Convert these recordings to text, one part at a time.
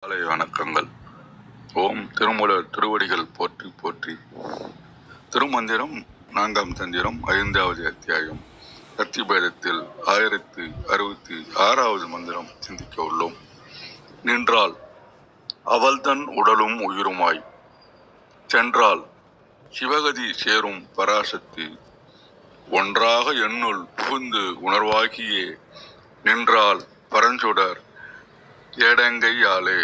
காலை வணக்கங்கள். ஓம் திருமூலர் திருவடிகள் போற்றி போற்றி. திருமந்திரம் நான்காம் தந்திரம் ஐந்தாவது அத்தியாயம். சக்திபேதத்தில் ஆயிரத்தி அறுபத்தி ஆறாவது மந்திரம் சிந்திக்க உள்ளோம். நின்றால் அவள்தன் உடலும் உயிருமாய். சென்றால் சிவகதி சேரும் பராசக்தி. ஒன்றாக என்னுள் புகுந்து உணர்வாகியே. நின்றால் பரஞ்சுடர் ஏடங்கையாலே.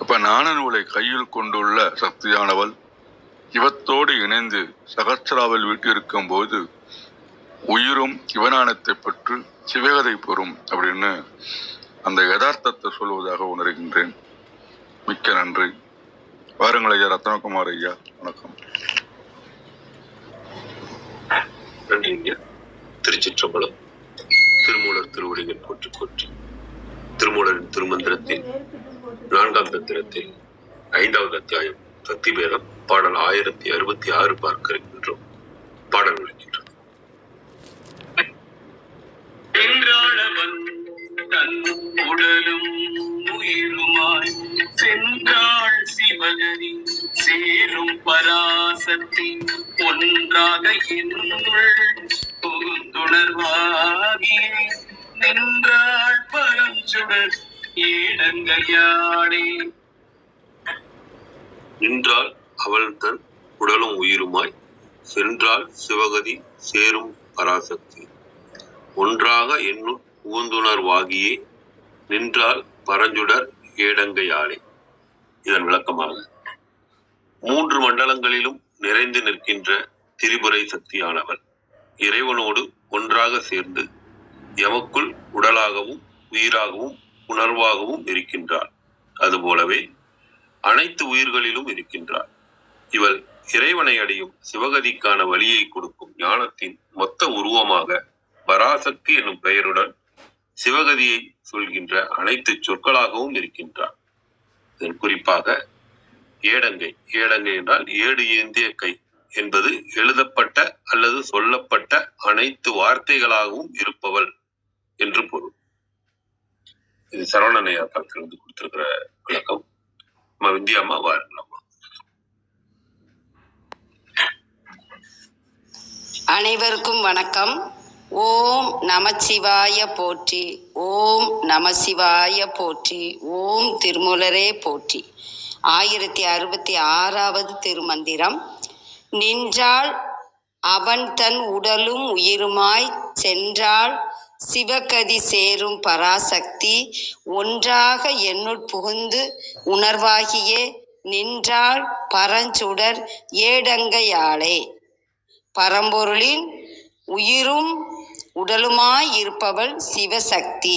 அப்ப ஞான நூலை கையில் கொண்டுள்ள சக்தியானவள் இவத்தோடு இணைந்து சகஸ்ராவில் வீட்டிருக்கும் போது உயிரும் சிவஞானத்தை பெற்று சிவகதை பெறும் அப்படின்னு அந்த யதார்த்தத்தை சொல்வதாக உணர்கின்றேன். மிக்க நன்றி. வாருங்கள் ஐயா ரத்னகுமார் ஐயா வணக்கம். நன்றி ஐயா திருச்சிற்றம்பலம் திருமூலர் திருவடிகள் போற்றி போற்றி. திருமூலன் திருமந்திரத்தில் நான்காம் தந்திரத்தில் ஐந்தாவது அத்தியாயம் தத்தி பேதம் பாடல் ஆயிரத்தி அறுபத்தி ஆறு பார்க்க இருக்கின்றோம். பாடல் விளக்கின்றது உடலும் உயிருமாய் சென்றாள் சிவகரி சேரும் பராசக்தி ஒன்றாக என்னுள் புகுந்துணர்வாகியே நின்றாள் பரஞ்சுடர் ஏடங்கையாடே நின்றால் அவள் தன் உடலும் உயிருமாய் சென்றால் சிவகதி சேரும் பராசக்தி. ஒன்றாக என்னுள் புகுந்துணர்வாகியே நின்றால் பரஞ்சுடர் ஏடங்கையாளே இதன் விளக்கமாக மூன்று மண்டலங்களிலும் நிறைந்து நிற்கின்ற திரிபுரை சக்தியானவள் இறைவனோடு ஒன்றாக சேர்ந்து எமக்குள் உடலாகவும் உயிராகவும் உணர்வாகவும் இருக்கின்றார். அதுபோலவே அனைத்து உயிர்களிலும் இருக்கின்றார். இவள் இறைவனை அடையும் சிவகதிக்கான வழியை கொடுக்கும் ஞானத்தின் மொத்த உருவமாக பராசக்தி என்னும் பெயருடன் சிவகதியை சொல்கின்ற அனைத்து சொற்களாகவும் இருக்கின்றார். இதன் குறிப்பாக ஏடங்கை. ஏடங்கை என்றால் ஏடு ஏந்திய கை என்பது எழுதப்பட்ட அல்லது சொல்லப்பட்ட அனைத்து வார்த்தைகளாகவும் இருப்பவள். என்று பொருள். இது சரவணனையா தளத்திலிருந்து கொடுத்திருக்கிற விளக்கம். நம்ம விந்தியாமா வாருங்களம்மா அனைவருக்கும் வணக்கம். ஓம் நமசிவாய போற்றி. ஓம் நமசிவாய போற்றி. ஓம் திருமூலரே போற்றி. ஆயிரத்தி அறுபத்தி ஆறாவது திருமந்திரம். நின்றால் அவன் தன் உடலும் உயிருமாய் சென்றால் சிவகதி சேரும் பராசக்தி ஒன்றாக என்னுட் புகுந்து உணர்வாகியே நின்றாள் பரஞ்சுடர் ஏடங்கையாளே. பரம்பொருளின் உயிரும் உடலுமாய் இருப்பவள் சிவசக்தி.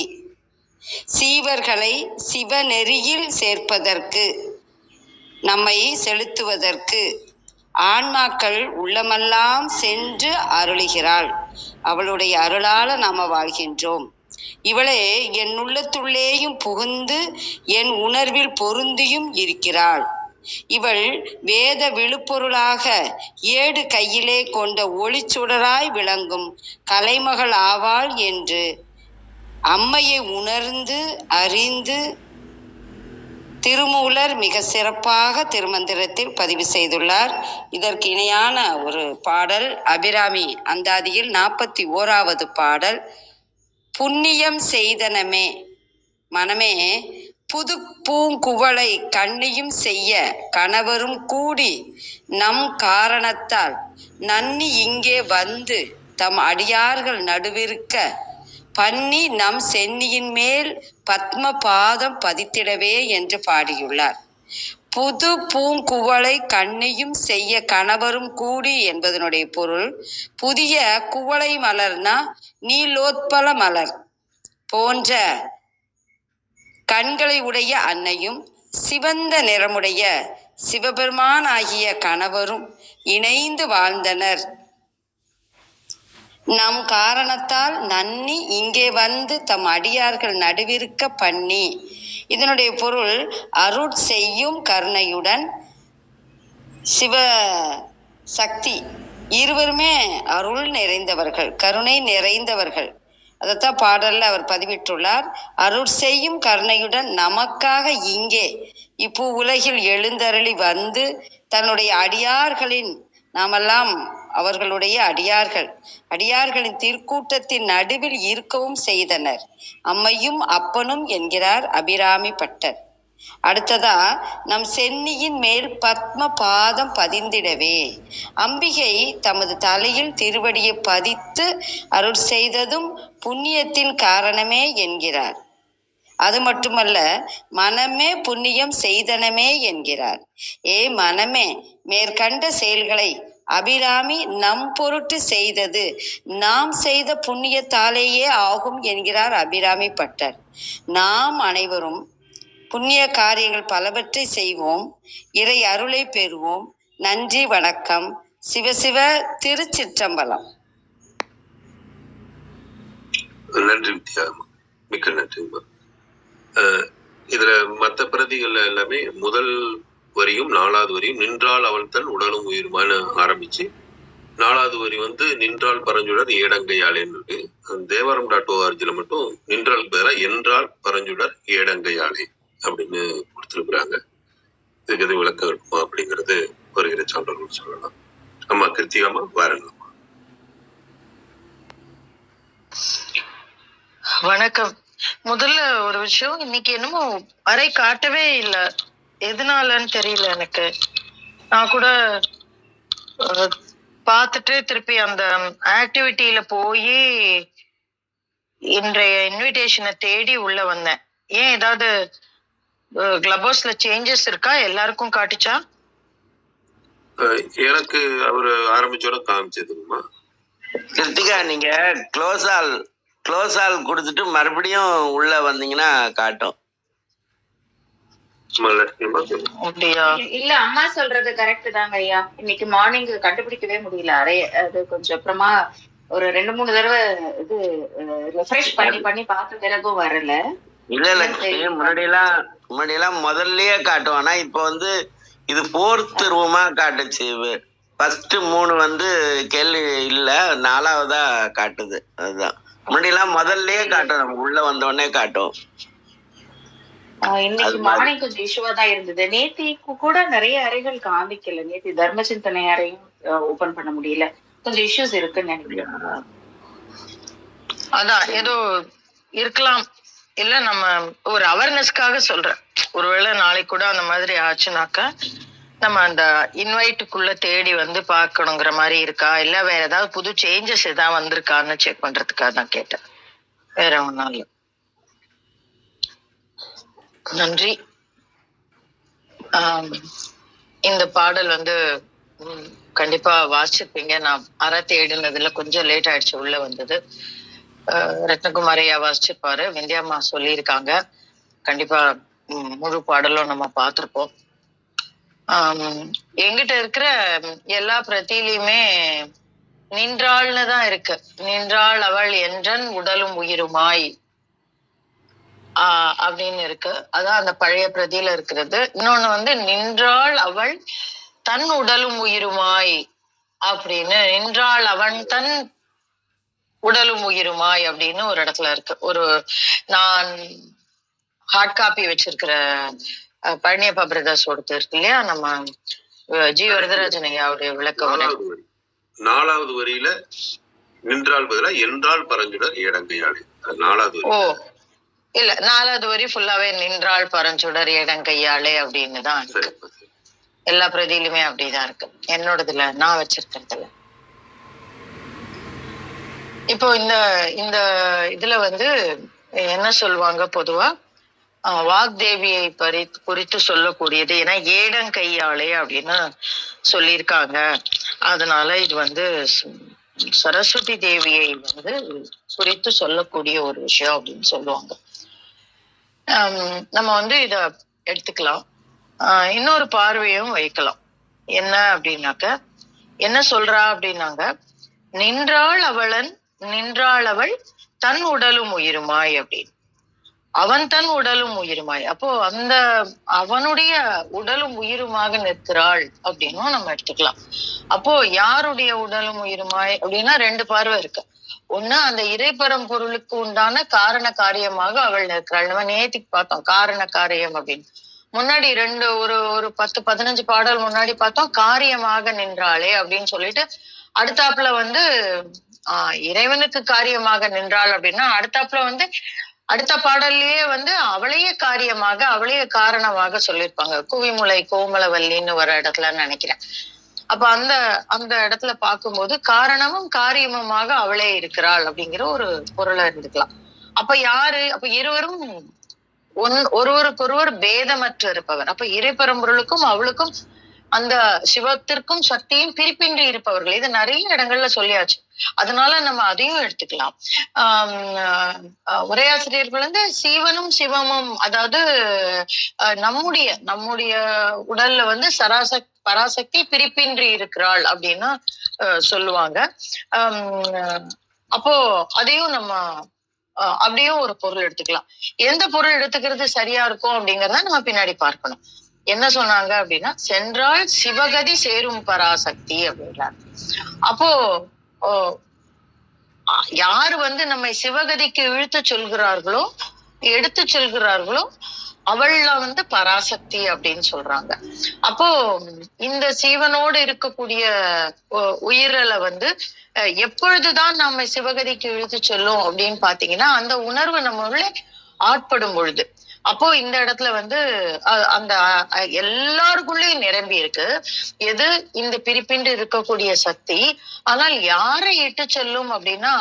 சீவர்களை சிவநெறியில் சேர்ப்பதற்கு நம்மை செலுத்துவதற்கு ஆன்மாக்கள் உள்ளமெல்லாம் சென்று அருளுகிறாள். அவளுடைய அருளால நாம வாழ்கின்றோம். இவளே என் உள்ளத்துள்ளேயும் புகுந்து என் உணர்வில் பொருந்தியும் இருக்கிறாள். இவள் வேத விழுப்பொருளாக ஏடு கையிலே கொண்ட ஒளிச்சுடராய் விளங்கும் கலைமகள் ஆவாள் என்று அம்மையை உணர்ந்து அறிந்து திருமூலர் மிக சிறப்பாக திருமந்திரத்தில் பதிவு செய்துள்ளார். இதற்கு இணையான ஒரு பாடல் அபிராமி அந்தாதியில் நாற்பத்தி ஓராவது பாடல் புண்ணியம் செய்தனமே மனமே புது பூங்குவளை கண்ணியும் செய்ய கணவரும் கூடி நம் காரணத்தால் நன்னி இங்கே வந்து தம் அடியார்கள் நடுவிருக்க பன்னி நம் சென்னியின் மேல் பத்ம பாதம் பதித்திடவே என்று பாடியுள்ளார். புது பூங்குவளை கண்ணியும் செய்ய கணவரும் கூடி என்பதனுடைய பொருள் புதிய குவளை மலர்னா நீலோத்பல மலர் போன்ற கண்களை உடைய அன்னையும் சிவந்த நிறமுடைய சிவபெருமான் ஆகிய கணவரும் இணைந்து வாழ்ந்தனர். நம் காரணத்தால் நன்னி இங்கே வந்து தம் அடியார்கள் நடுவிருக்க பண்ணி. இதனுடைய பொருள் அருட் செய்யும் கருணையுடன் சிவ சக்தி. இருவருமே அருள் நிறைந்தவர்கள் கருணை நிறைந்தவர்கள். அதைத்தான் பாடல்ல அவர் பதிவிட்டுள்ளார். அருள் செய்யும் கருணையுடன் நமக்காக இங்கே இப்போ உலகில் எழுந்தருளி வந்து தன்னுடைய அடியார்களின் நாமெல்லாம் அவர்களுடைய அடியார்கள். அடியார்களின் திருக்கூட்டத்தின் நடுவில் இருக்கவும் செய்தனர். அம்மையும் அப்பனும் என்கிறார் அபிராமி பட்டர். அடுத்ததா நம் சென்னியின் மேல் பத்ம பாதம் பதிந்திடவே. அம்பிகை தமது தலையில் திருவடியை பதித்து அருள் செய்ததும் புண்ணியத்தின் காரணமே என்கிறார். அது மட்டுமல்ல மனமே புண்ணியம் செய்தனமே என்கிறார். ஏ மனமே மேற்கண்ட செயல்களை அபிராமி நம் பொருட்டு செய்தது நாம் செய்த புண்ணியத்தாலேயே ஆகும் என்கிறார் அபிராமி பட்டர். நாம் அனைவரும் புண்ணிய காரியங்கள் பலவற்றை செய்வோம் இறை அருளை பெறுவோம். நன்றி வணக்கம். சிவசிவ திருச்சிற்றம்பலம். நன்றி மிக்க நன்றி இதுல மத்த பிரதிகள்ல எல்லாமே முதல் வரியும் நாலாவது வரியும் நின்றால் அவள் தன் உடலும் உயிருமான ஆரம்பிச்சு நாலாவது வரி வந்து நின்றால் பரஞ்சுடர் ஏடங்கையாளேன்னு இருக்கு தேவாரம் டாட் ஓஆர்ஜில மட்டும் நின்றால் பேரா என்றால் பரஞ்சுடர் ஏடங்கையாளே அப்படின்னு கொடுத்துருக்குறாங்க. இதுக்கு எது விளக்கம் இருக்குமா அப்படிங்கிறது வருகிற சான்றோர்கள் சொல்லலாம். அம்மா கிருத்திகாமா வாருங்கம்மா வணக்கம். முதல்ல ஒரு விஷயம் இன்னைக்கு என்னமோ அறை காட்டவே இல்ல. எதனாலன்னு தெரியல எனக்கு. நான் கூட பார்த்துட்டு திருப்பி அந்த ஆக்டிவிட்டியில போய் இன்றைய இன்விடேஷனை தேடி உள்ள வந்தேன். ஏன் ஏதாவது கிளப் ஹவுஸ்ல சேஞ்சஸ் இருக்கா? எல்லாருக்கும் காட்டுச்சா? எனக்கு அவர் ஆரம்பிச்சோட காமிச்சதுங்கம்மா கிருத்திகா நீங்க க்ளோஸ் ஆல் க்ளோஸ் ஆல் கொடுத்துட்டு மறுபடியும் உள்ள வந்தீங்கன்னா காட்டும். இல்ல அம்மா சொல்றது கரெக்ட் தாங்க ஐயா. இன்னைக்கு மார்னிங் கண்டுபிடிக்கவே முடியல. அறைய அது கொஞ்சம் அப்புறமா ஒரு ரெண்டு மூணு தடவை இது ரெஃப்ரெஷ் பண்ணி பண்ணி பார்த்த பிறகும் வரல. இல்ல லட்சுமி முன்னாடி எல்லாம் முன்னாடி எல்லாம் முதல்லயே காட்டும். ஆனா இப்போ வந்து இது ஃபோர்த் ரூமா காட்டுச்சு. ஃபர்ஸ்ட் மூணு வந்து கேள்வி இல்ல நாலாவதா காட்டுது. அதுதான். முன்னாடி எல்லாம் முதல்லயே காட்டும் நம்ம உள்ள வந்த உடனே காட்டும். ஆஹ் இன்னைக்கு. மார்னிங் கொஞ்சம் இஷ்யூவா தான் இருந்தது. நேத்திக்கு கூட நிறைய அறைகள் காமிக்கல. நேத்தி தர்ம சிந்தனை அறையும் ஓபன் பண்ண முடியல. கொஞ்சம் இஷ்யூஸ் இருக்குன்னு நினைக்கிறேன். அதான் ஏதோ இருக்கலாம். இல்ல நம்ம ஒரு அவேர்னஸ்க்காக சொல்றேன். ஒருவேளை நாளைக்கு கூட அந்த மாதிரி ஆச்சுனாக்கா நம்ம அந்த இன்வைட்டுக்குள்ள தேடி வந்து பார்க்கணுங்கிற மாதிரி இருக்கா? இல்ல வேற ஏதாவது புது சேஞ்சஸ் ஏதாவது வந்திருக்கான்னு செக் பண்றதுக்காக தான் கேட்டேன். வேற ஒன்றும் இல்லை. நன்றி. இந்த பாடல் வந்து கண்டிப்பா வாசிச்சிருப்பீங்க நான் அற தேடினதுல கொஞ்சம் லேட் ஆயிடுச்சு உள்ள வந்தது. ரத்னகுமாரியா வாசிச்சிருப்பாரு. விந்தியாமா சொல்லியிருக்காங்க. கண்டிப்பா முழு பாடலும் நம்ம பார்த்துருப்போம். எங்கிட்ட இருக்கிற எல்லா பிரதியிலையுமே நின்றாள்னு தான் இருக்கு. நின்றாள் அவள் என்றன் உடலும் உயிருமாய். ஆஹ் அப்படின்னு இருக்கு. அதான் அந்த பழைய பிரதியில இருக்கிறது. இன்னொன்னு வந்து நின்றாள் அவள் தன் உடலும் உயிருமாய் அப்படின்னு. நின்றாள் அவன் தன் உடலும் உயிருமாய் அப்படின்னு ஒரு இடத்துல இருக்கு. ஒரு நான் ஹார்ட் காப்பி வச்சிருக்கிற பழனியப்பா பிரதர்ஸ் ஒருத்தர் இருக்கு இல்லையா? நம்ம ஜி வரதராஜன் ஐயாவுடைய விளக்க உரை. நாலாவது வரி. நாலாவது வரியில நின்றால் பதிலா என்றால் பரஞ்சுடர் ஏடங்கையாளே நாலாவது ஓ இல்ல நாலாவது வரி ஃபுல்லாவே நின்றாள் பரஞ்சுடர் இடங்கையாளே அப்படின்னு தான் இருக்கு. எல்லா பிரதியிலுமே அப்படிதான் இருக்கு. என்னோடதுல நான் வச்சிருக்கிறதுல. இப்போ இந்த இந்த இதுல வந்து என்ன சொல்லுவாங்க பொதுவா? வாக்தேவியை பறி குறித்து சொல்லக்கூடியது. ஏன்னா ஏடங்கையாளே அப்படின்னு சொல்லியிருக்காங்க. அதனால இது வந்து சரஸ்வதி தேவியை வந்து குறித்து சொல்லக்கூடிய ஒரு விஷயம் அப்படின்னு சொல்லுவாங்க. நம்ம வந்து இத எடுத்துக்கலாம். ஆஹ் இன்னொரு பார்வையும் வைக்கலாம். என்ன அப்படின்னாக்க என்ன சொல்றா அப்படின்னாங்க நின்றாள் அவளன் நின்றாள் அவள் தன் உடலும் உயிருமாய் அப்படின்னு. அவன் தன் உடலும் உயிருமாய். அப்போ அந்த அவனுடைய உடலும் உயிருமாக நிற்கிறாள் அப்படின்னும் நம்ம எடுத்துக்கலாம். அப்போ யாருடைய உடலும் உயிருமாய் அப்படின்னா ரெண்டு பார்வை இருக்கு. ஒண்ணு அந்த இறைப்பரம் பொருளுக்கு உண்டான காரண காரியமாக அவள் நிற்கிறாள். நம்ம நேத்திக்கு பார்த்தோம் காரண காரியம் அப்படின்னு. முன்னாடி ரெண்டு ஒரு ஒரு பத்து பதினஞ்சு பாடல் முன்னாடி பார்த்தோம் காரியமாக நின்றாளே அப்படின்னு சொல்லிட்டு அடுத்தாப்புல வந்து ஆஹ் இறைவனுக்கு காரியமாக நின்றாள் அப்படின்னா அடுத்தாப்புல வந்து அடுத்த பாடல்லையே வந்து அவளையே காரியமாக அவளையே காரணமாக சொல்லியிருப்பாங்க. குவிமுலை கோமலவல்லின்னு வர இடத்துல நினைக்கிறேன். அப்ப அந்த அந்த இடத்துல பார்க்கும்போது காரணமும் காரியமுமாக அவளே இருக்கிறாள் அப்படிங்கிற ஒரு பொருளை இருந்துக்கலாம். அப்ப யாரு? அப்ப இருவரும் ஒன் ஒருவருக்கொருவர் பேதமற்று இருப்பவர். அப்ப இறைப்பரம்பொருளுக்கும் அவளுக்கும் அந்த சிவத்திற்கும் சக்தியும் பிரிப்பின்றி இருப்பவர்கள். இது நிறைய இடங்கள்ல சொல்லியாச்சு. அதனால நம்ம அதையும் எடுத்துக்கலாம். ஆஹ் உரையாசிரியர்கள் வந்து சீவனும் சிவமும் அதாவது நம்முடைய நம்முடைய உடல்ல வந்து சராசக் பராசக்தி பிரிப்பின்றி இருக்கிறாள் அப்படின்னு சொல்லுவாங்க. அப்போ அதையும் நம்ம அப்படியும் ஒரு பொருள் எடுத்துக்கலாம். எந்த பொருள் எடுத்துக்கிறது சரியா இருக்கும் அப்படிங்கறத நம்ம பின்னாடி பார்க்கணும். என்ன சொன்னாங்க அப்படின்னா சென்றால் சிவகதி சேரும் பராசக்தி அப்படின்றாங்க. அப்போ ஓ, யாரு வந்து நம்மை சிவகதிக்கு இழுத்து சொல்கிறார்களோ எடுத்து செல்கிறார்களோ அவள்ல வந்து பராசக்தி அப்படின்னு சொல்றாங்க. அப்போ இந்த சீவனோடு இருக்கக்கூடிய உ- உயிரலை வந்து எப்பொழுதுதான் நம்ம சிவகதிக்கு இழுத்து செல்லும் அப்படின்னு பாத்தீங்கன்னா அந்த உணர்வு நம்ம உள்ள ஆட்படும் பொழுது. அப்போ இந்த இடத்துல வந்து அஹ், அந்த எல்லாருக்குள்ளயும் எல்லாருக்குள்ளேயும் நிரம்பி இருக்கு. எது? இந்த பிரிப்பின்றி இருக்கக்கூடிய சக்தி. ஆனால் யாரை இட்டு செல்லும் அப்படின்னா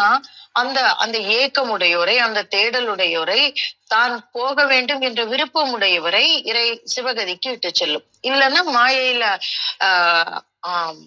அந்த அந்த ஏக்கமுடையோரை அந்த தேடலுடையோரை தான் போக வேண்டும் என்ற விருப்பம் உடையவரை இறை சிவகதிக்கு இட்டு செல்லும். இல்லைன்னா மாயையில ஆஹ் ஆஹ்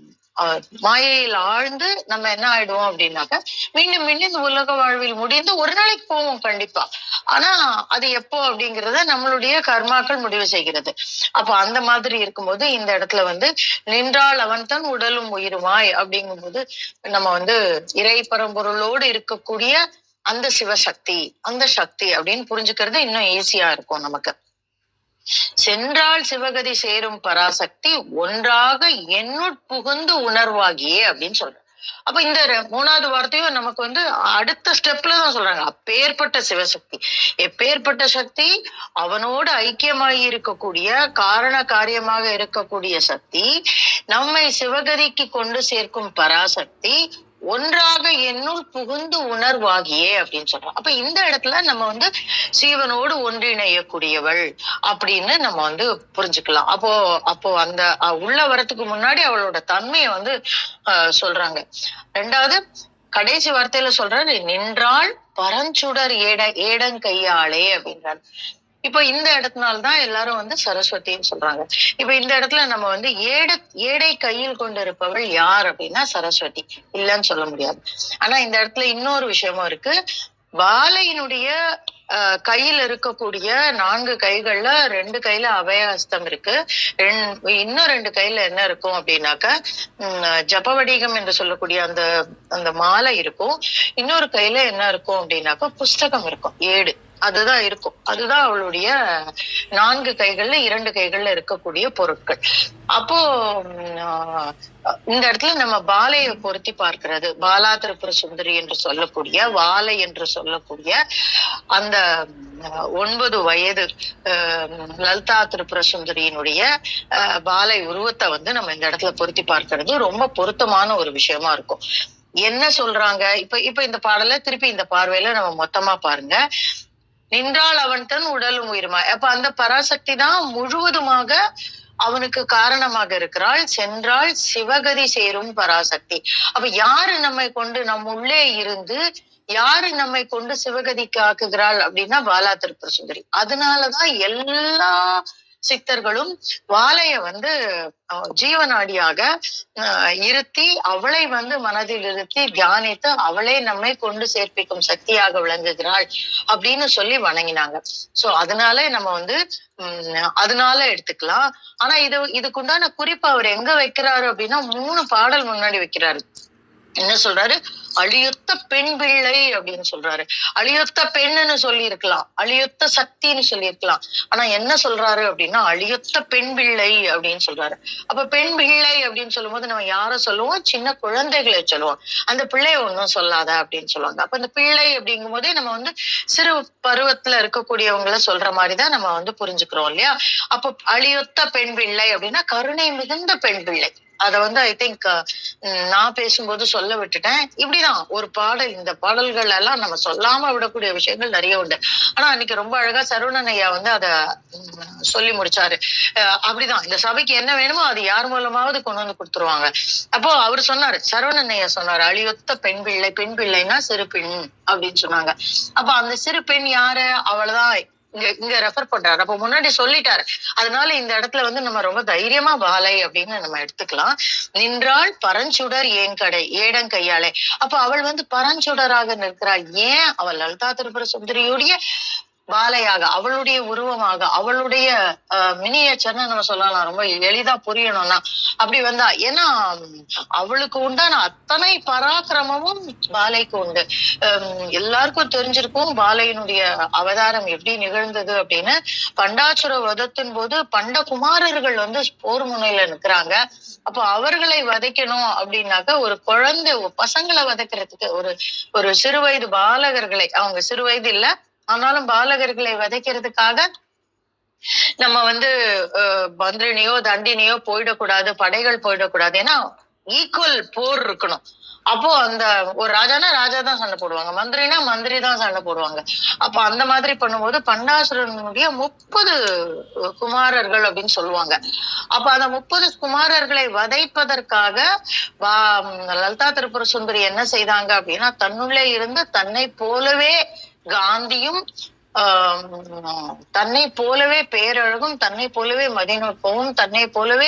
மாயையில் ஆழ்ந்து நம்ம என்ன ஆயிடுவோம் அப்படின்னாக்க மீண்டும் மீண்டும் இந்த உலக வாழ்வில் முடிந்து ஒரு நாளைக்கு போவோம் கண்டிப்பா. ஆனா அது எப்போ அப்படிங்கறத நம்மளுடைய கர்மாக்கள் முடிவு செய்கிறது. அப்ப அந்த மாதிரி இருக்கும்போது இந்த இடத்துல வந்து நின்றால் அவன் தான் உடலும் உயிருமாய் அப்படிங்கும்போது நம்ம வந்து இறை பரம்பொருளோடு இருக்கக்கூடிய அந்த சிவசக்தி அந்த சக்தி அப்படின்னு புரிஞ்சுக்கிறது இன்னும் ஈஸியா இருக்கும் நமக்கு. சென்றால் சிவகதி சேரும் பராசக்தி ஒன்றாக என்னுட் புகுந்து உணர்வாகியே அப்படின்னு சொல்ற அப்ப இந்த மூணாவது வார்த்தையும் நமக்கு வந்து அடுத்த ஸ்டெப்ல தான் சொல்றாங்க. அப்பேற்பட்ட சிவசக்தி. எப்பேற்பட்ட சக்தி? அவனோடு ஐக்கியமாகி இருக்கக்கூடிய காரண காரியமாக இருக்கக்கூடிய சக்தி. நம்மை சிவகதிக்கு கொண்டு சேர்க்கும் பராசக்தி. ஒன்றாக என்னுள் புகுந்து உணர்வாகியே அப்படின்னு சொல்றோம். அப்ப இந்த இடத்துல நம்ம வந்து சீவனோடு ஒன்றிணையக்கூடியவள் அப்படின்னு நம்ம வந்து புரிஞ்சுக்கலாம். அப்போ அப்போ அந்த அஹ், உள்ள வரத்துக்கு முன்னாடி அவளோட தன்மையை வந்து ஆஹ், சொல்றாங்க. ரெண்டாவது கடைசி வார்த்தையில சொல்றாரு நின்றாள் பரஞ்சுடர் ஏட ஏடங்கையாளே அப்படின்றாரு. இப்போ இந்த இடத்தினால்தான் எல்லாரும் வந்து சரஸ்வதின்னு சொல்றாங்க. இப்ப இந்த இடத்துல நம்ம வந்து ஏட ஏடை கையில் கொண்டிருப்பவள் யார் அப்படின்னா சரஸ்வதி. இல்லைன்னு சொல்ல முடியாது. ஆனா இந்த இடத்துல இன்னொரு விஷயமும் இருக்கு. பாலையினுடைய அஹ், கையில் இருக்கக்கூடிய நான்கு கைகள்ல ரெண்டு கையில அபயஹஸ்தம் இருக்கு. ரெண்- இன்னும் ரெண்டு கையில என்ன இருக்கும் அப்படின்னாக்க உம், ஜபவடிகம் என்று சொல்லக்கூடிய அந்த அந்த மாலை இருக்கும். இன்னொரு கையில என்ன இருக்கும் அப்படின்னாக்கா புஸ்தகம் இருக்கும். ஏடு. அதுதான் இருக்கும். அதுதான் அவளுடைய நான்கு கைகள்ல இரண்டு கைகள்ல இருக்கக்கூடிய பொருட்கள். அப்போ இந்த இடத்துல நம்ம பாலையை பொருத்தி பார்க்கிறது. பாலா திரிபுர சுந்தரி என்று சொல்லக்கூடிய வாலை என்று சொல்லக்கூடிய அந்த ஒன்பது வயது லலிதா திரிபுர சுந்தரியினுடைய பாலை உருவத்தை வந்து நம்ம இந்த இடத்துல பொருத்தி பார்க்கிறது ரொம்ப பொருத்தமான ஒரு விஷயமா இருக்கும். என்ன சொல்றாங்க? இப்ப இப்ப இந்த பாடல திருப்பி இந்த பார்வையில நம்ம மொத்தமா பாருங்க. நின்றால் அவன் தன் உடலும் உயிருமாய் அப்ப அந்த பராசக்தி தான் முழுவதுமாக அவனுக்கு காரணமாக இருக்கிறாள். சென்றால் சிவகதி சேரும் பராசக்தி. அப்ப யாரு நம்மை கொண்டு நம் உள்ளே இருந்து யாரு நம்மை கொண்டு சிவகதிக்கு ஆக்குகிறாள் அப்படின்னா பாலா திருப்பர சுந்தரி அதனாலதான் எல்லா சித்தர்களும் வாழைய வந்து ஜீவநாடியாக இருத்தி அவளை வந்து மனதில் இருத்தி தியானித்து அவளே நம்மை கொண்டு சேர்ப்பிக்கும் சக்தியாக விளங்குகிறாள் அப்படின்னு சொல்லி வணங்கினாங்க. சோ அதனால நம்ம வந்து உம் அதனால எடுத்துக்கலாம். ஆனா இது இதுக்குண்டான குறிப்பு அவர் எங்க வைக்கிறாரு அப்படின்னா மூணு பாடல் முன்னாடி வைக்கிறாரு. என்ன சொல்றாரு? அழியுத்த பெண் பிள்ளை அப்படின்னு சொல்றாரு. அழியுத்த பெண்ணுன்னு சொல்லி இருக்கலாம் அழியுத்த சக்தின்னு சொல்லியிருக்கலாம். ஆனா என்ன சொல்றாரு அப்படின்னா அழியுத்த பெண் பிள்ளை அப்படின்னு சொல்றாரு. அப்ப பெண் பிள்ளை அப்படின்னு சொல்லும்போது நம்ம யார சொல்லுவோம்? சின்ன குழந்தைகளை சொல்லுவோம். அந்த பிள்ளைய ஒன்றும் சொல்லாத அப்படின்னு சொல்லுவாங்க. அப்ப அந்த பிள்ளை அப்படிங்கும் போதே நம்ம வந்து சிறு பருவத்துல இருக்கக்கூடியவங்கள சொல்ற மாதிரிதான் நம்ம வந்து புரிஞ்சுக்கிறோம் இல்லையா? அப்ப அழியுத்த பெண் பிள்ளை அப்படின்னா கருணை மிகுந்த பெண் பிள்ளை. அத வந்து ஐ திங்க் நான் பேசும்போது சொல்ல விட்டுட்டேன். இப்படிதான் ஒரு பாடல் இந்த பாடல்கள் எல்லாம் நம்ம சொல்லாம விடக்கூடிய விஷயங்கள் நிறைய உண்டு. ஆனா அன்னைக்கு ரொம்ப அழகா சரவணன் ஐயா வந்து அத உம், சொல்லி முடிச்சாரு. அஹ் அப்படிதான் இந்த சபைக்கு என்ன வேணுமோ அது யார் மூலமாவது கொண்டு வந்து கொடுத்துருவாங்க. அப்போ அவர் சொன்னாரு சரவணன் ஐயா சொன்னாரு அழியொத்த பெண் பிள்ளை பெண் பிள்ளைன்னா சிறு பெண் அப்படின்னு சொன்னாங்க. அப்ப அந்த சிறு பெண் யாரு? அவள்தான் இங்க இங்க ரெஃபர் பண்றாரு. அப்ப முன்னாடி சொல்லிட்டாரு. அதனால இந்த இடத்துல வந்து நம்ம ரொம்ப தைரியமா பாலை அப்படின்னு நம்ம எடுத்துக்கலாம். நின்றாள் பரஞ்சுடர் ஏன் கடை ஏடங்கையாளே அப்ப அவள் வந்து பரஞ்சுடராக நிற்கிறாள். ஏன்? அவள் லலிதா திருபுர சுந்தரியுடைய பாலையாக அவளுடைய உருவமாக அவளுடைய மினியேச்சர்னு நம்ம சொல்லலாம். ரொம்ப எளிதா புரியணும்னா அப்படி வந்தா ஏன்னா அவளுக்கு உண்டான அத்தனை பராக்கிரமமும் பாலைக்கு உண்டு. எல்லாருக்கும் தெரிஞ்சிருக்கும் பாலையினுடைய அவதாரம் எப்படி நிகழ்ந்தது அப்படின்னு. பண்டாசுர வதத்தின் போது பண்ட குமாரர்கள் வந்து போர் முனையில நிக்கிறாங்க. அப்போ அவர்களை வதைக்கணும் அப்படின்னாக்க ஒரு குழந்தை பசங்களை வதைக்கிறதுக்கு ஒரு ஒரு சிறுவயது பாலகர்களை அவங்க சிறுவயது இல்ல ஆனாலும் பாலகர்களை விதைக்கிறதுக்காக நம்ம வந்து பந்திரினியோ தண்டினியோ போயிடக்கூடாது படைகள் போயிடக்கூடாது. ஏன்னா ஈக்குவல் போர் இருக்கணும். அப்போ அந்த ஒரு ராஜானா ராஜா தான் சண்டை போடுவாங்க. மந்திரினா மந்திரி தான் சண்டை போடுவாங்க. அப்ப அந்த மாதிரி பண்ணும்போது பண்டாசுரனுடைய முப்பது குமாரர்கள் அப்படின்னு சொல்லுவாங்க. அப்ப அந்த முப்பது குமாரர்களை வதைப்பதற்காக வா- லலிதா திருப்புர சுந்தரி என்ன செய்தாங்க அப்படின்னா தன்னுள்ளே இருந்து தன்னை போலவே காந்தியும் ஆஹ் தன்னை போலவே பேரழகும் தன்னை போலவே மதிநுட்பமும் தன்னை போலவே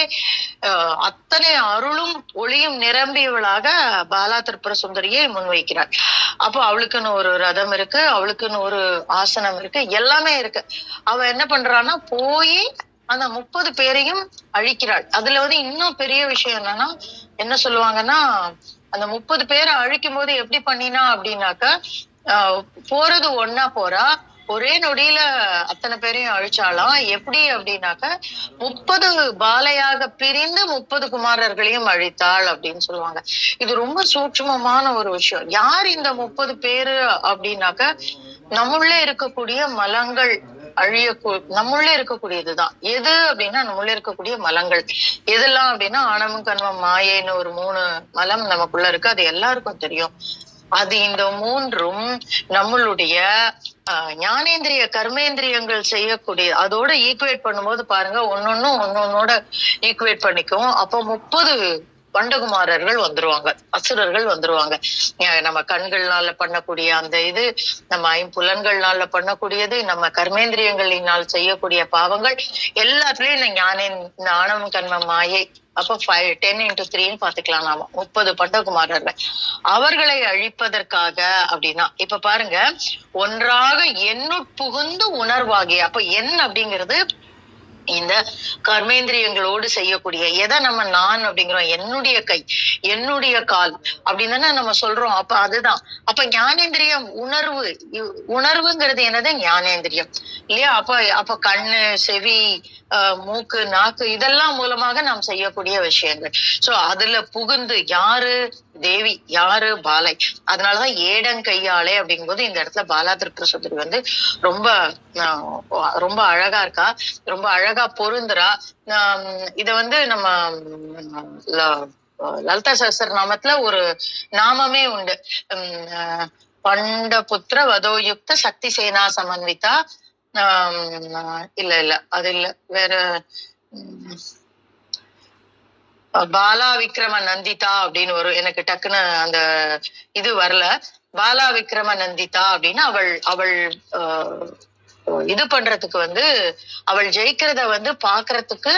அத்தனை அருளும் ஒளியும் நிரம்பியவளாக பாலா திரிபுர சுந்தரியை முன்வைக்கிறார். அப்போ அவளுக்குன்னு ஒரு ரதம் இருக்கு அவளுக்குன்னு ஒரு ஆசனம் இருக்கு எல்லாமே இருக்கு. அவ என்ன பண்றான்னா போய் அந்த முப்பது பேரையும் அழிக்கிறாள். அதுல வந்து இன்னும் பெரிய விஷயம் என்னன்னா என்ன சொல்லுவாங்கன்னா அந்த முப்பது பேரை அழிக்கும் போது எப்படி பண்ணினா அப்படின்னாக்க போறது ஒன்னா போறா. ஒரே நொடியில அத்தனை பேரையும் அழிச்சாலாம். எப்படி அப்படின்னாக்க முப்பது பாலையாக பிரிந்து முப்பது குமாரர்களையும் அழித்தாள் அப்படின்னு சொல்லுவாங்க. இது ரொம்ப சூட்சுமமான ஒரு விஷயம். யார் இந்த முப்பது பேரு அப்படின்னாக்க நம்முள்ள இருக்கக்கூடிய மலங்கள் அழிய நம்முள்ள இருக்கக்கூடியதுதான். எது அப்படின்னா நம்முள்ள இருக்கக்கூடிய மலங்கள். எதெல்லாம் அப்படின்னா ஆணவம் கண்மம் மாயைன்னு ஒரு மூணு மலம் நமக்குள்ள இருக்கு. அது எல்லாருக்கும் தெரியும். அது இந்த மூன்றும் நம்மளுடைய ஆஹ், ஞானேந்திரிய கர்மேந்திரியங்கள் செய்யக்கூடிய அதோட ஈக்குவேட் பண்ணும்போது பாருங்க ஒன்னொன்னும் ஒன்னொன்னோட ஈக்குவேட் பண்ணிக்கும். அப்போ முப்பது பண்டகுமாரர்கள் வந்துருவாங்க. அசுரர்கள் வந்துருவாங்க. நம்ம கண்கள்னால பண்ணக்கூடிய அந்த இது நம்ம ஐம்புலன்கள்னால பண்ணக்கூடியது நம்ம கர்மேந்திரியங்களினால் செய்யக்கூடிய பாவங்கள் எல்லாத்துலயும் இந்த ஞானே ஞானம் ஆணவம் கண்மம் மாயை அப்ப ஃபைவ் டென் இன்டூ த்ரீன்னு பாத்துக்கலாம் நாம. முப்பது பண்டகுமாரர்கள். அவர்களை அழிப்பதற்காக அப்படின்னா இப்ப பாருங்க ஒன்றாக எண்ணுட்புகுந்து உணர்வாகிய அப்ப எண் அப்படிங்கிறது இந்த கர்மேந்திரியங்களோடு செய்யக்கூடிய எதை நம்ம நான் அப்படிங்கிறோம் என்னுடைய கை என்னுடைய கால் அப்படின்னு தானே நம்ம சொல்றோம். அப்ப அதுதான். அப்ப ஞானேந்திரியம் உணர்வு உணர்வுங்கிறது என்னது? ஞானேந்திரியம். இல்லையா? அப்ப அப்ப கண்ணு செவி மூக்கு நாக்கு இதெல்லாம் மூலமாக நாம் செய்யக்கூடிய விஷயங்கள். சோ அதுல புகுந்து யாரு தேவி யாரு பாலை? அதனாலதான் ஏடங்கையாளே அப்படிங்கும்போது இந்த இடத்துல பாலா திருப்புர சுந்தரி வந்து ரொம்ப ஆஹ் ரொம்ப அழகா இருக்கா? ரொம்ப அழகா பொருந்துரா இத வந்து நம்ம லலிதா சஹஸ்ர நாமத்துல ஒரு நாமமே உண்டு. உம், பண்ட புத்திர வதோயுக்த சக்தி சேனா சமன்விதா. இல்ல இல்ல அது இல்ல வேற பாலா விக்ரம நந்திதா அப்படின்னு வரும் எனக்கு டக்குன்னு அந்த இது வரல. பாலா விக்ரம நந்திதா அப்படின்னு அவள் அவள் இது பண்றதுக்கு வந்து அவள் ஜெயிக்கிறத வந்து பாக்குறதுக்கு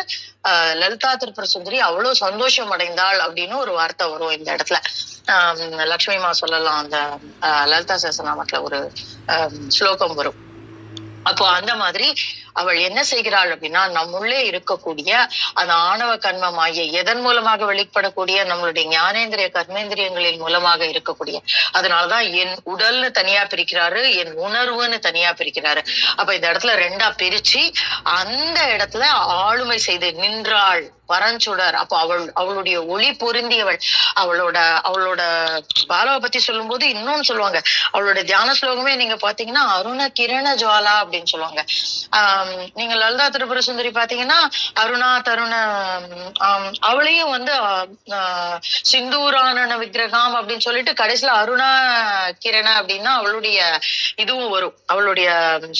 அஹ் லலிதா திரிபுர சுந்தரி அவ்வளவு சந்தோஷம் அடைந்தாள் அப்படின்னு ஒரு வார்த்தை வரும் இந்த இடத்துல. ஆஹ் லக்ஷ்மி சொல்லலாம் அந்த லலிதா சஹஸ்ரநாமத்துல ஒரு ஆஹ், ஸ்லோகம் வரும். அப்போ அந்த மாதிரி அவள் என்ன செய்கிறாள் அப்படின்னா நம்முள்ளே இருக்கக்கூடிய அந்த ஆணவ கண்மமாகிய எதன் மூலமாக வெளிப்படக்கூடிய நம்மளுடைய ஞானேந்திரிய கர்மேந்திரியங்களின் மூலமாக இருக்கக்கூடிய. அதனாலதான் என் உடல்னு தனியா பிரிக்கிறாரு என் உணர்வுன்னு தனியா பிரிக்கிறாரு. அப்ப இந்த இடத்துல ரெண்டா பிரிச்சு அந்த இடத்துல ஆளுமை செய்து நின்றாள் பரஞ்சுடர். அப்போ அவள் அவளுடைய ஒளி பொருந்தியவள். அவளோட அவளோட பாலாவை பத்தி சொல்லும் போது இன்னொன்னு சொல்லுவாங்க. அவளோட தியான ஸ்லோகமே நீங்க பாத்தீங்கன்னா அருண கிரண ஜுவாலா அப்படின்னு சொல்லுவாங்க. ஆஹ் நீங்க லலிதா திரிபுர சுந்தரி பாத்தீங்கன்னா அருணா தருண அவளையும் வந்து சிந்தூரான விக்கிரகம் அப்படின்னு சொல்லிட்டு கடைசியில அருணா கிரண அப்படின்னா அவளுடைய இதுவும் வரும். அவளுடைய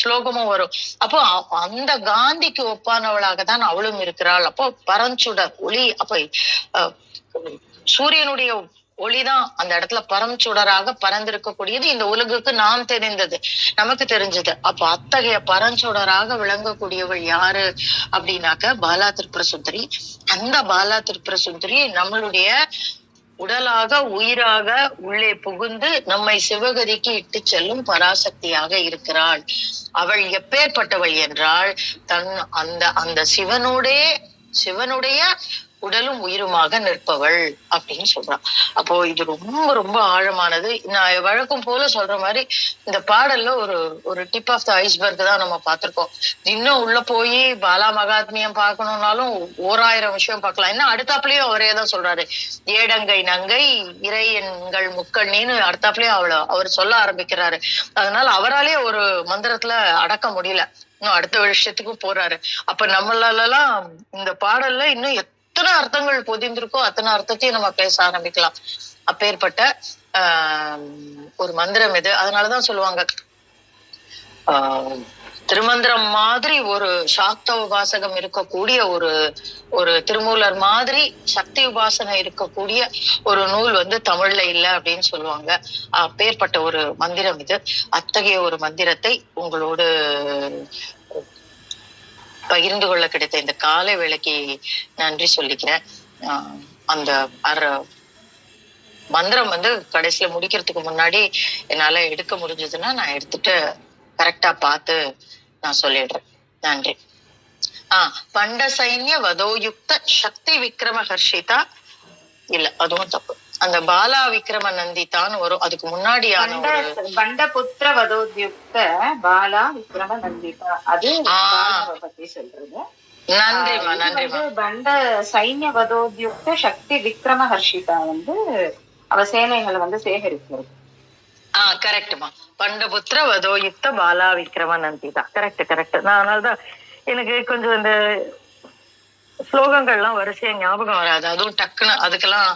ஸ்லோகமும் வரும். அப்போ அந்த காந்திக்கு ஒப்பானவளாக தான் அவளும் இருக்கிறாள். அப்போ பரஞ்சுடர் ஒளி அப்ப அஹ், சூரியனுடைய ஒளிதான் அந்த இடத்துல பரஞ்சுடராக பறந்திருக்கக்கூடியது. இந்த உலகுக்கு நாம் தெரிந்தது நமக்கு தெரிஞ்சது. அப்ப அத்தகைய பரஞ்சுடராக விளங்கக்கூடியவள் யாரு அப்படின்னாக்க பாலா திரிபுர சுந்தரி அந்த பாலா திரிபுர சுந்தரி நம்மளுடைய உடலாக உயிராக உள்ளே புகுந்து நம்மை சிவகதிக்கு இட்டு செல்லும் பராசக்தியாக இருக்கிறாள். அவள் எப்பேற்பட்டவள் என்றால் தன் அந்த அந்த சிவனுடைய சிவனுடைய உடலும் உயிருமாக நிற்பவள் அப்படின்னு சொல்றான். அப்போ இது ரொம்ப ரொம்ப ஆழமானது. நான் வழக்கம் போல சொல்ற மாதிரி இந்த பாடல்ல ஒரு ஒரு டிப் ஆஃப் த ஐஸ்பர்க் தான் நம்ம பார்த்திருக்கோம். இன்னும் உள்ள போய் பாலா மகாத்மியம் பார்க்கணும்னாலும் ஓராயிரம் விஷயம் பார்க்கலாம். என்ன அடுத்தாப்புலயும் அவரே தான் சொல்றாரு. ஏடங்கை நங்கை இறை எண்கள் முக்கண்ணின்னு அடுத்தாப்புலயும் அவள அவர் சொல்ல ஆரம்பிக்கிறாரு. அதனால அவராலே ஒரு மந்திரத்துல அடக்க முடியல. இன்னும் அடுத்த விஷயத்துக்கும் போறாரு. அப்ப நம்மளாலலாம் இந்த பாடல்ல இன்னும் எத்தனை அர்த்தங்கள் பொதிந்திருக்கோ அத்தனை அர்த்தத்தையும் நம்ம பேச ஆரம்பிக்கலாம். அப்பேற்பட்ட ஆஹ் ஒரு மந்திரம் இது. அதனாலதான் சொல்லுவாங்க ஆஹ் திருமந்திரம் மாதிரி ஒரு சாக்த உபாசகம் இருக்கக்கூடிய ஒரு ஒரு திருமூலர் மாதிரி சக்தி உபாசனை இருக்கக்கூடிய ஒரு நூல் வந்து தமிழ்ல இல்லை அப்படின்னு சொல்லுவாங்க. அப்பேற்பட்ட ஒரு மந்திரம் இது. அத்தகைய ஒரு மந்திரத்தை உங்களோடு பகிர்ந்து கொள்ள கிடைத்த இந்த காலை வேலைக்கு நன்றி சொல்லிக்கிறேன். ஆஹ் அந்த அற மந்திரம் வந்து கடைசியில முடிக்கிறதுக்கு முன்னாடி என்னால எடுக்க முடிஞ்சதுன்னா நான் எடுத்துட்டு கரெக்டா பார்த்து நான் சொல்லிடுறேன். நன்றி. ஆஹ் பண்ட சைன்ய வதோயுக்த சக்தி விக்ரம ஹர்ஷிதா இல்ல அதுவும் தப்பு. அந்த பாலா விக்ரம நந்திதான்னு வரும் அதுக்கு முன்னாடியான ஒரு பண்ட பண்ட புத்திர வதோத்யுக்த பாலா விக்ரம நந்திதா அது பத்தி சொல்றது. நன்றிமா ஆஹ் நன்றிமா வந்து பண்ட சைன்ய வதோத்யுக்த சக்தி விக்ரம ஹர்ஷிதா வந்து அவ சேனைகளை வந்து சேகரிக்கிறது. ஆ கரெக்ட்மா பண்டபுத்திர வதோயுக்த பாலா விக்ரம நந்திதா கரெக்ட் கரெக்ட் நான் அதனாலதான் எனக்கு கொஞ்சம் இந்த ஸ்லோகங்கள்லாம் வரிசையா ஞாபகம் வராது. அதுவும் டக்குன்னு அதுக்கெல்லாம்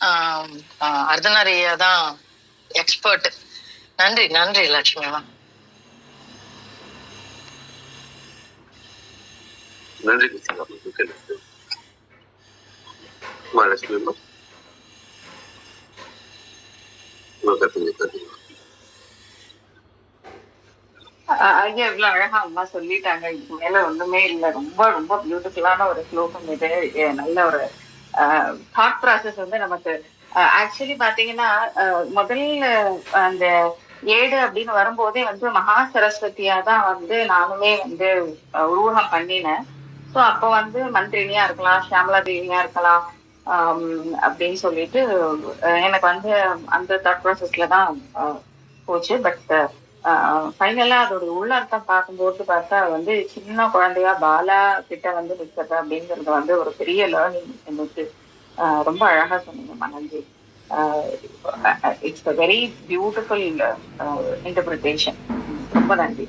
ஆம், ஆ, அர்த்தநாரியா தான் எக்ஸ்பர்ட் நன்றி நன்றி லட்சுமிமா நன்றி கிருஷ்ணா மிக்க நன்றி. ஐயா இவ்வளவு அழகா அம்மா சொல்லிட்டாங்க. இதுக்கு மேல ஒண்ணுமே இல்ல. ரொம்ப ரொம்ப பியூட்டிஃபுல்லான ஒரு ஸ்லோகம் இது. நல்ல ஒரு தாட் ப்ராசஸ் வந்து நமக்கு ஆக்சுவலி பாத்தீங்கன்னா முதல்ல அந்த ஏடு அப்படின்னு வரும்போதே வந்து மகா சரஸ்வதியா தான் வந்து நானுமே வந்து உருவகம் பண்ணினேன். ஸோ அப்போ வந்து மந்திரினியா இருக்கலாம் ஷியாமலா தேவியா இருக்கலாம் அப்படின்னு சொல்லிட்டு எனக்கு வந்து அந்த தாட் ப்ராசஸ்ல தான் போச்சு. பட் ஃபைனலா அதோட உள்ளர்த்தம் பார்க்கும்போது பார்த்தா வந்து சின்ன குழந்தையா பாலா கிட்ட வந்து நிக்கிறது அப்படிங்கிறது வந்து ஒரு பெரிய லேர்னிங் எனக்கு ஆஹ் ரொம்ப அழகா சொன்னீங்க மனஞ்சி it's a very beautiful interpretation ரொம்ப நன்றி.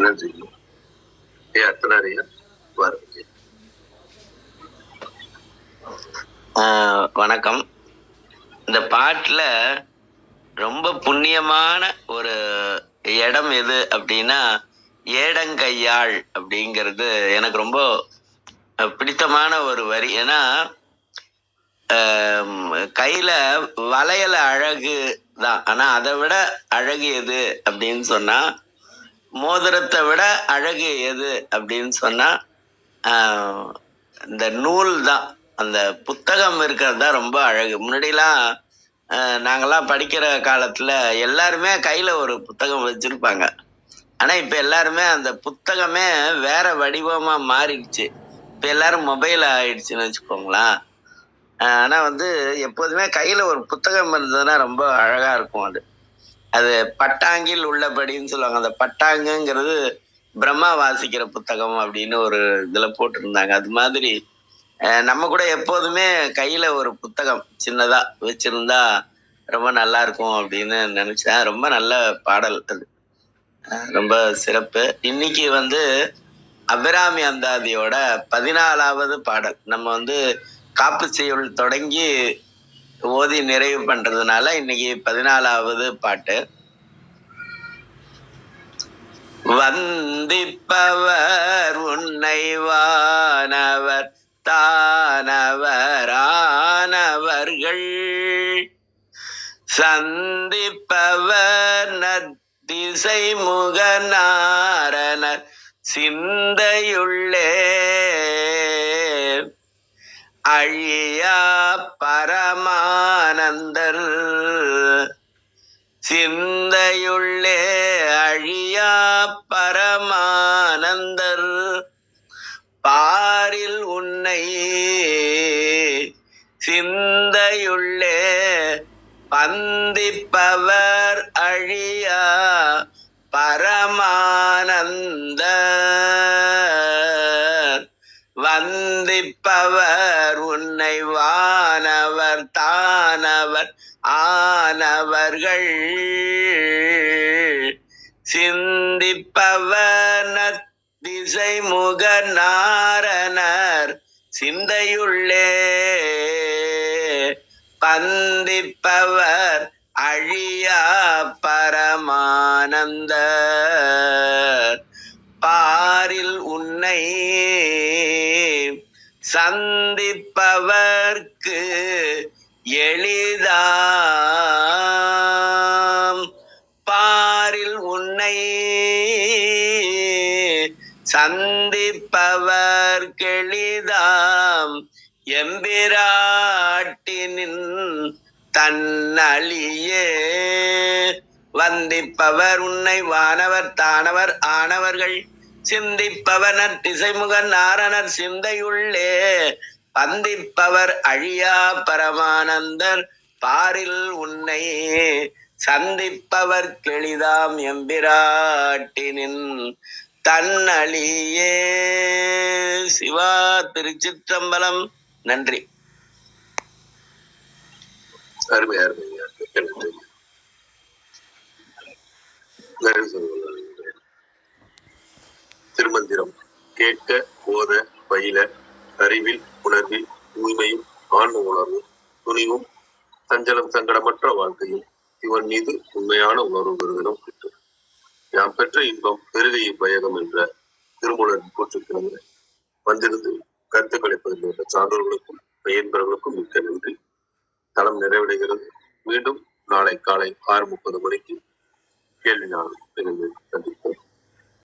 நன்றி வணக்கம். இந்த பாட்டுல ரொம்ப புண்ணியமான ஒரு இடம் எது அப்படின்னா ஏடங்கையாள் அப்படிங்கிறது எனக்கு ரொம்ப பிடித்தமான ஒரு வரி. ஏன்னா கையில் கையில வளையல அழகு தான். ஆனா அதை விட அழகு எது அப்படின்னு சொன்னா மோதிரத்தை விட அழகு எது அப்படின்னு சொன்னா இந்த நூல் தான். அந்த புத்தகம் இருக்கிறது தான் ரொம்ப அழகு. முன்னாடிலாம் நாங்கள்லாம் படிக்கிற காலத்தில் எல்லாருமே கையில் ஒரு புத்தகம் வச்சுருப்பாங்க. ஆனால் இப்போ எல்லாருமே அந்த புத்தகமே வேற வடிவமாக மாறிடுச்சு. இப்போ எல்லாரும் மொபைல் ஆயிடுச்சுன்னு வச்சுக்கோங்களேன். ஆனால் வந்து எப்போதுமே கையில் ஒரு புத்தகம் இருந்ததுன்னா ரொம்ப அழகாக இருக்கும் அது. அது பட்டாங்கில் உள்ளபடின்னு சொல்லுவாங்க. அந்த பட்டாங்குங்கிறது பிரம்மா வாசிக்கிற புத்தகம் அப்படின்னு ஒரு இதில் போட்டிருந்தாங்க. அது மாதிரி நம்ம கூட எப்போதுமே கையில ஒரு புத்தகம் சின்னதா வச்சிருந்தா ரொம்ப நல்லா இருக்கும் அப்படின்னு நினைச்சேன் ரொம்ப நல்ல பாடல் அது. ரொம்ப சிறப்பு. இன்னைக்கு வந்து அபிராமி அந்தாதியோட பதினாலாவது பாடல். நம்ம வந்து காப்பு செய்யுள் தொடங்கி ஓதி நிறைவு பண்றதுனால இன்னைக்கு பதினாலாவது பாட்டு. வந்திப்பவர் உன்னை வானவர் தானவரானவர்கள் சந்திப்பவர் நத்திசை முகநாரணர் சிந்தையுள்ளே. அழியா பரமானந்தர் சிந்தையுள்ளே. அழியா பரமானந்தர் பாரில் உன்னை சிந்தையுள்ளே பந்திப்பவர் அழியா பரமானந்த. வந்திப்பவர் உன்னை வானவர் தானவர் ஆனவர்கள். சிந்திப்பவர் நத் திசை முக நாரணர் சிந்தையுள்ளே. பந்திப்பவர் அழியா பரமானந்த பாரில் உன்னை சந்திப்பவர்க்கு எளிதா சந்திப்பவர் கெளிதாம். எம்பிராட்டினின் தன்னழியே வந்திப்பவர் உன்னை வானவர் தானவர் ஆனவர்கள். சிந்திப்பவனர் திசைமுகன் நாரணர் சிந்தையுள்ளே. பந்திப்பவர் அழியா பரமானந்தர் பாரில் உன்னை சந்திப்பவர் கெளிதாம் எம்பிராட்டினின் தன்னழியே. சிவா திருச்சிற்றம்பலம். நன்றி. அருமை அருமை. திருமந்திரம் கேட்க போத பயில அறிவில் உணர்வில் தூய்மையும் ஆன்ம உணர்வும் துணிவும் சஞ்சலம் சங்கடமற்ற வாழ்க்கையும் இவன் மீது உண்மையான உணர்வு பெறுதலும். கிட்டும் யாம் பெற்ற இன்பம் பெருகையை பயகம் என்ற திருமூலன் கூற்றுக்கிறது. வந்திருந்து கருத்துக்களை பகிர்ந்த சான்றோர்களுக்கும் பெயன்பர்களுக்கும் மிக்க நன்றி. தளம் நிறைவடைகிறது. மீண்டும் நாளை காலை ஆறு முப்பது மணிக்கு கேள்வி நாள் சந்திப்போம்.